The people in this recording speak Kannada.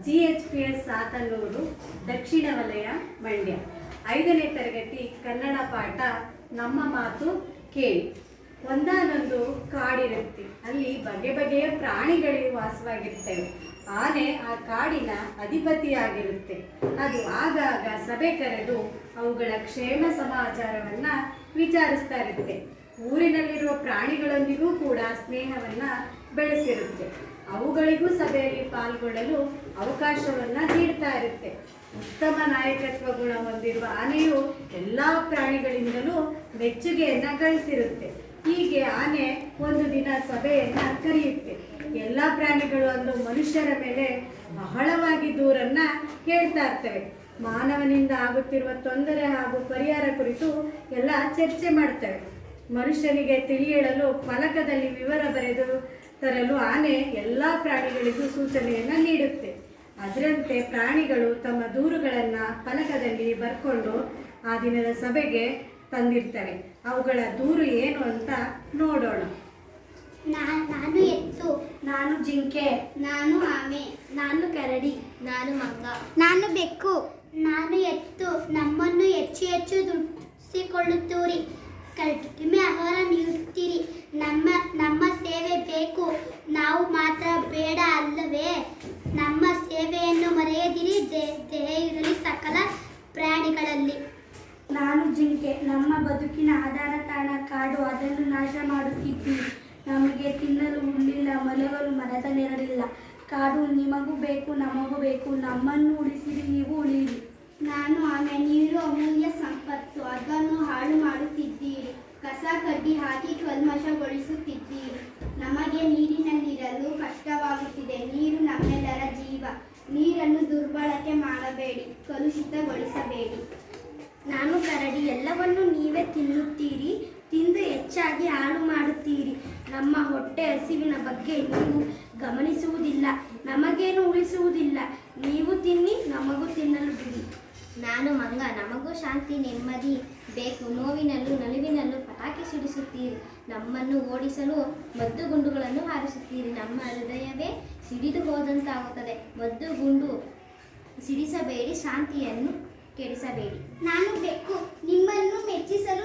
G H P S Sathanur, ದಕ್ಷಿಣ ವಲಯ, ಮಂಡ್ಯ. ಐದನೇ ತರಗತಿ ಕನ್ನಡ ಪಾಠ, ನಮ್ಮ ಮಾತು ಕೇಳಿ. ಒಂದಾನೊಂದು ಕಾಡಿರುತ್ತೆ. ಅಲ್ಲಿ ಬಗೆ ಬಗೆಯ ಪ್ರಾಣಿಗಳು ವಾಸವಾಗಿರ್ತವೆ. ಆನೆ ಆ ಕಾಡಿನ ಅಧಿಪತಿಯಾಗಿರುತ್ತೆ. ಅದು ಆಗಾಗ ಸಭೆ ಕರೆದು ಅವುಗಳ ಕ್ಷೇಮ ಸಮಾಚಾರವನ್ನ ವಿಚಾರಿಸ್ತಾ ಇರುತ್ತೆ. ಊರಿನಲ್ಲಿರುವ ಪ್ರಾಣಿಗಳೊಂದಿಗೂ ಕೂಡ ಸ್ನೇಹವನ್ನ ಬೆಳೆಸಿರುತ್ತೆ. ಅವುಗಳಿಗೂ ಸಭೆಯಲ್ಲಿ ಪಾಲ್ಗೊಳ್ಳಲು ಅವಕಾಶವನ್ನ ನೀಡ್ತಾ ಇರುತ್ತೆ. ಉತ್ತಮ ನಾಯಕತ್ವ ಗುಣ ಹೊಂದಿರುವ ಆನೆಯು ಎಲ್ಲ ಪ್ರಾಣಿಗಳಿಂದಲೂ ಮೆಚ್ಚುಗೆಯನ್ನು ಗಳಿಸಿರುತ್ತೆ. ಹೀಗೆ ಆನೆ ಒಂದು ದಿನ ಸಭೆಯನ್ನು ಕರೆಯುತ್ತೆ. ಎಲ್ಲ ಪ್ರಾಣಿಗಳು ಅಂದು ಮನುಷ್ಯರ ಮೇಲೆ ಬಹಳವಾಗಿ ದೂರನ್ನ ಹೇಳ್ತಾ ಇರ್ತವೆ. ಮಾನವನಿಂದ ಆಗುತ್ತಿರುವ ತೊಂದರೆ ಹಾಗೂ ಪರಿಹಾರ ಕುರಿತು ಎಲ್ಲ ಚರ್ಚೆ ಮಾಡ್ತವೆ. ಮನುಷ್ಯನಿಗೆ ತಿಳಿಯೇಳಲು ಫಲಕದಲ್ಲಿ ವಿವರ ಬರೆದು ತರಲು ಆನೆ ಎಲ್ಲ ಪ್ರಾಣಿಗಳಿಗೂ ಸೂಚನೆಯನ್ನು ನೀಡುತ್ತೆ. ಅದರಂತೆ ಪ್ರಾಣಿಗಳು ತಮ್ಮ ದೂರುಗಳನ್ನು ಫಲಕದಲ್ಲಿ ಬರ್ಕೊಂಡು ಆ ದಿನದ ಸಭೆಗೆ ತಂದಿರ್ತವೆ. ಅವುಗಳ ದೂರು ಏನು ಅಂತ ನೋಡೋಣ. ನಾನು ಎತ್ತು. ನಾನು ಜಿಂಕೆ. ನಾನು ಆಮೆ ನಾನು ಕರಡಿ. ನಾನು ಮಂಗ. ನಾನು ಬೆಕ್ಕು. ನಾನು ಎತ್ತು. ನಮ್ಮನ್ನು ಹೆಚ್ಚು ಹೆಚ್ಚು ದುಡಿಸಿಕೊಳ್ಳುತ್ತೀರಿ. ಕಡಿಮೆ ಆಹಾರ ನೀಡುತ್ತೀರಿ. ನಮ್ಮ ನಮ್ಮ ಸೇವೆ ಬೇಕು ನಮ್ಮ ಬದುಕಿನ ಆಧಾರ ತಾಣ ಕಾಡು, ಅದನ್ನು ನಾಶ ಮಾಡುತ್ತಿದ್ದೀವಿ ನಮಗೆ ತಿನ್ನಲು ಹುಲ್ಲಿಲ್ಲ ಮಲಗಲು ಮರದ ನೆರಳಿಲ್ಲ. ಕಾಡು, ನಿಮಗೂ ಬೇಕು, ನಮಗೂ ಬೇಕು. ನಮ್ಮನ್ನು ಉಳಿಸಿರಿ, ನೀವು ಉಳಿಯಿರಿ ನಾನು ಆಮೆ, ನೀರು ಅಮೂಲ್ಯ ಸಂಪತ್ತು. ಅದನ್ನು ಹಾಳು ಮಾಡುತ್ತಿದ್ದೀರಿ ಕಸ ಕಡ್ಡಿ ಹಾಕಿ ಕಲ್ಮಶಗೊಳಿಸುತ್ತಿದ್ದೀರಿ ನಮಗೆ ನೀರಿನಲ್ಲಿರಲು ಕಷ್ಟವಾಗುತ್ತಿದೆ. ನೀರು ನಮ್ಮೆಲ್ಲರ ಜೀವ. ನೀರನ್ನು ದುರ್ಬಳಕೆ ಮಾಡಬೇಡಿ, ಕಲುಷಿತಗೊಳಿಸಬೇಡಿ ನಾನು ಕರಡಿ ಎಲ್ಲವನ್ನು ನೀವೇ ತಿನ್ನುತ್ತೀರಿ ತಿಂದು ಹೆಚ್ಚಾಗಿ ಹಾಳು ಮಾಡುತ್ತೀರಿ. ನಮ್ಮ ಹೊಟ್ಟೆ ಹಸಿವಿನ ಬಗ್ಗೆ ನೀವು ಗಮನಿಸುವುದಿಲ್ಲ ನಮಗೇನು ಉಳಿಸುವುದಿಲ್ಲ. ನೀವು ತಿನ್ನಿ ನಮಗೂ ತಿನ್ನಲು ಬಿಡಿ. ನಾನು ಮಂಗ ನಮಗೂ ಶಾಂತಿ ನೆಮ್ಮದಿ ಬೇಕು. ನೋವಿನಲ್ಲೂ ನಲುವಿನಲ್ಲೂ ಪಟಾಕಿ ಸಿಡಿಸುತ್ತೀರಿ. ನಮ್ಮನ್ನು ಓಡಿಸಲು ಮದ್ದು ಗುಂಡುಗಳನ್ನು ಹಾರಿಸುತ್ತೀರಿ. ನಮ್ಮ ಹೃದಯವೇ ಸಿಡಿದು ಹೋದಂತಾಗುತ್ತದೆ. ಮದ್ದು ಗುಂಡು ಸಿಡಿಸಬೇಡಿ ಶಾಂತಿಯನ್ನು ಕೆಡಿಸಬೇಡಿ. ನಾನು ಬೇಕು ನಿಮ್ಮನ್ನು ಮೆಚ್ಚಿಸಲು